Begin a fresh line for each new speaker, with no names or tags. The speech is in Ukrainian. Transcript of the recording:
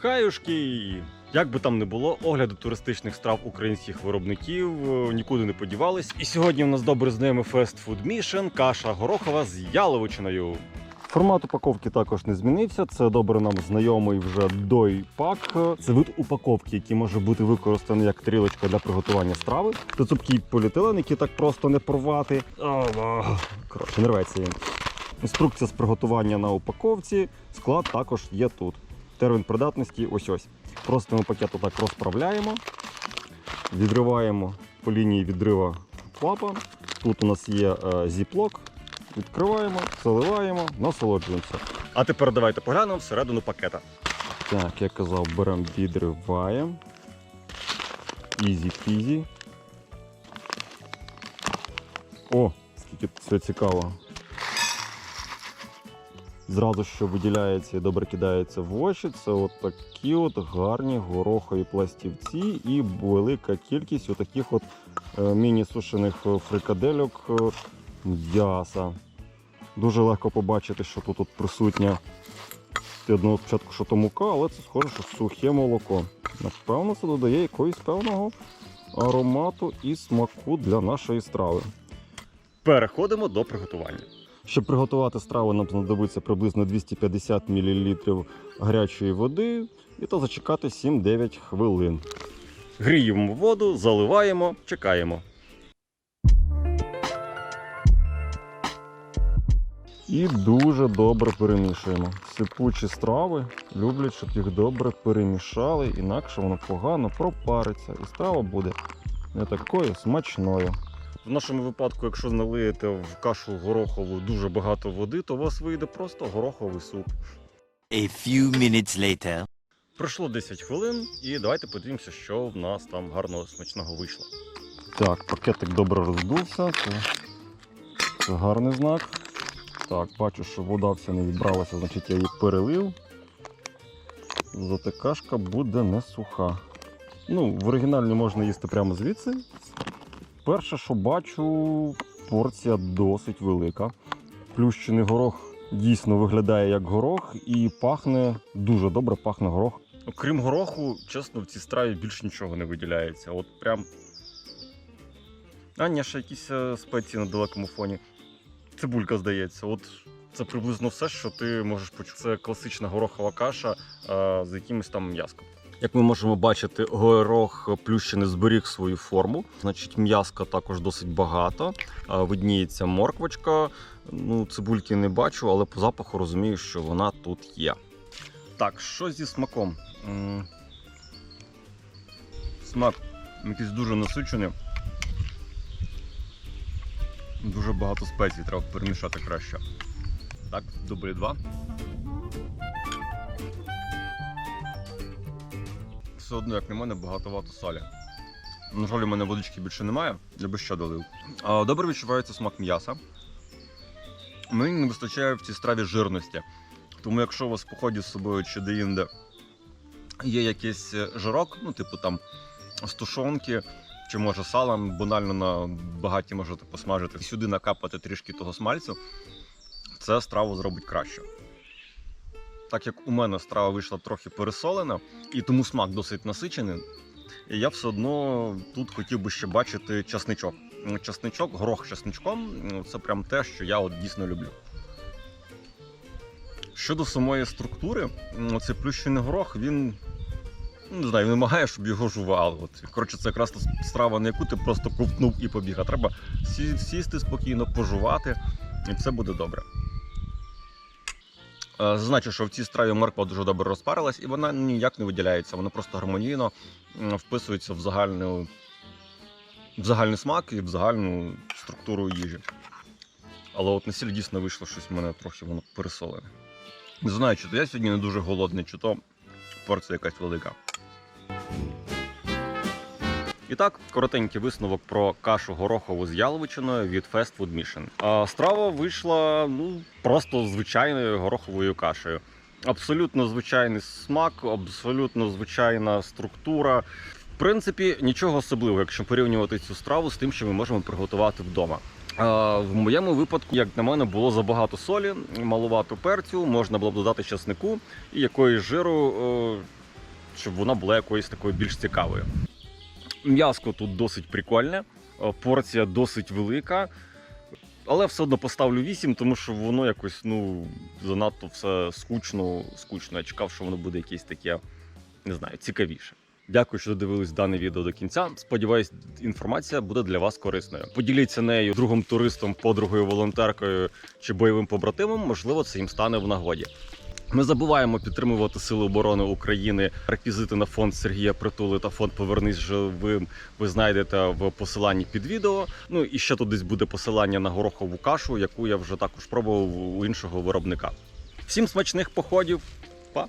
Хаюшки! Як би там не було, огляди туристичних страв українських виробників е, нікуди не подівались. І сьогодні у нас добре знайомий фестфуд Mission, каша горохова з яловичиною. Формат упаковки також не змінився. Це добре нам знайомий вже дой-пак. Це вид упаковки, який може бути використаний як тарілочка для приготування страви. Це цупкий поліетилен, який так просто не порвати. Коротше, не рветься він. Інструкція з приготування на упаковці. Склад також є тут. Термін придатності ось ось. Просто ми пакет так розправляємо, відриваємо по лінії відрива клапа. Тут у нас є е, зіплок. Відкриваємо, заливаємо, насолоджуємося. А тепер давайте поглянемо всередину пакета. Так, як казав, беремо, відриваємо. Ізі-пізі. О, скільки це цікаво. Зразу, що виділяється і добре кидається в очі, це от такі от гарні горохові пластівці і велика кількість отаких от е, міні-сушених е, фрикадельок е, м'яса. Дуже легко побачити, що тут от присутня одного спочатку, що то мука, але це схоже, що сухе молоко. Напевно, це додає якогось певного аромату і смаку для нашої страви. Переходимо до приготування. Щоб приготувати страву, нам знадобиться приблизно 250 мл гарячої води і то зачекати 7-9 хвилин. Гріємо воду, заливаємо, чекаємо. І дуже добре перемішуємо. Сипучі страви люблять, щоб їх добре перемішали, інакше воно погано пропариться, і страва буде не такою смачною. В нашому випадку, якщо налиєте в кашу горохову дуже багато води, то у вас вийде просто гороховий суп.
A few minutes later.
Пройшло 10 хвилин, і давайте подивимося, що в нас там гарного смачного вийшло. Так, пакетик добре роздувся. Це, це гарний знак. Так, бачу, що вода вся не відбралася, значить я її перелив. Зате кашка буде не суха. Ну, в оригінальні можна їсти прямо звідси. Перше, що бачу, порція досить велика. Плющений горох дійсно виглядає як горох і пахне дуже добре, пахне горох. Окрім гороху, чесно, в цій страві більше нічого не виділяється. От прям. А, ні, ще якісь е, спеції на далекому фоні. Цибулька, здається. От це приблизно все, що ти можеш почути. Це класична горохова каша а, з якимось там м'яском. Як ми можемо бачити, горох плющений зберіг свою форму. Значить, м'яска також досить багато. Видніється морквочка. Ну, цибульки не бачу, але по запаху розумію, що вона тут є. Так, що зі смаком? Смак якийсь дуже насичений. Дуже багато спецій, треба перемішати краще. Так, дублі два. Все одно, як на мене, багатовато солі. На жаль, у мене водички більше немає, я би ще долив. Добре відчувається смак м'яса. Мені не вистачає в цій страві жирності. Тому якщо у вас в поході з собою чи де-інде є якийсь е, жирок, ну, типу там з тушонки, чи може салом, банально на багаті можете посмажити, сюди накапати трішки того смальцю, це страву зробить краще. Так як у мене страва вийшла трохи пересолена, і тому смак досить насичений, я все одно тут хотів би ще бачити часничок. Ну, Часничок, горох часничком ну, це прям те, що я от дійсно люблю. Щодо самої структури, м, цей плющений горох, він ну, не знаю, він вимагає, щоб його жували. От, коротше, це якраз та страва, на яку ти просто ковтнув і побіг. А треба сісти спокійно, пожувати, і все буде добре. Е, Зазначу, що в цій страві морква дуже добре розпарилась, і вона ніяк не виділяється. Вона просто гармонійно вписується в загальну, в загальний смак і в загальну структуру їжі. Але от на сіль дійсно вийшло щось в мене трохи воно пересолене. Не знаю, чи то я сьогодні не дуже голодний, чи то порція якась велика. І так, коротенький висновок про кашу горохову з яловичиною від Fast Food Mission. А страва вийшла ну, просто звичайною гороховою кашею. Абсолютно звичайний смак, абсолютно звичайна структура. В принципі, нічого особливого, якщо порівнювати цю страву з тим, що ми можемо приготувати вдома. В моєму випадку, як на мене, було забагато солі, маловато перцю, можна було б додати часнику і якоїсь жиру. щоб вона була якоюсь такою більш цікавою. М'яско тут досить прикольне, е, порція досить велика. Але все одно поставлю 8, тому що воно якось ну занадто все скучно, скучно. Я чекав, що воно буде якесь таке, не знаю, цікавіше. Дякую, що додивились дане відео до кінця. Сподіваюсь, інформація буде для вас корисною. Поділіться нею другом туристом, подругою, волонтеркою чи бойовим побратимом. Можливо, це їм стане в нагоді. Ми забуваємо підтримувати Сили оборони України. Реквізити на фонд Сергія Притули та фонд Повернись живим. Ви знайдете в посиланні під відео. Ну і ще тут десь буде посилання на горохову кашу, яку я вже також пробував у іншого виробника. Всім смачних походів. Па!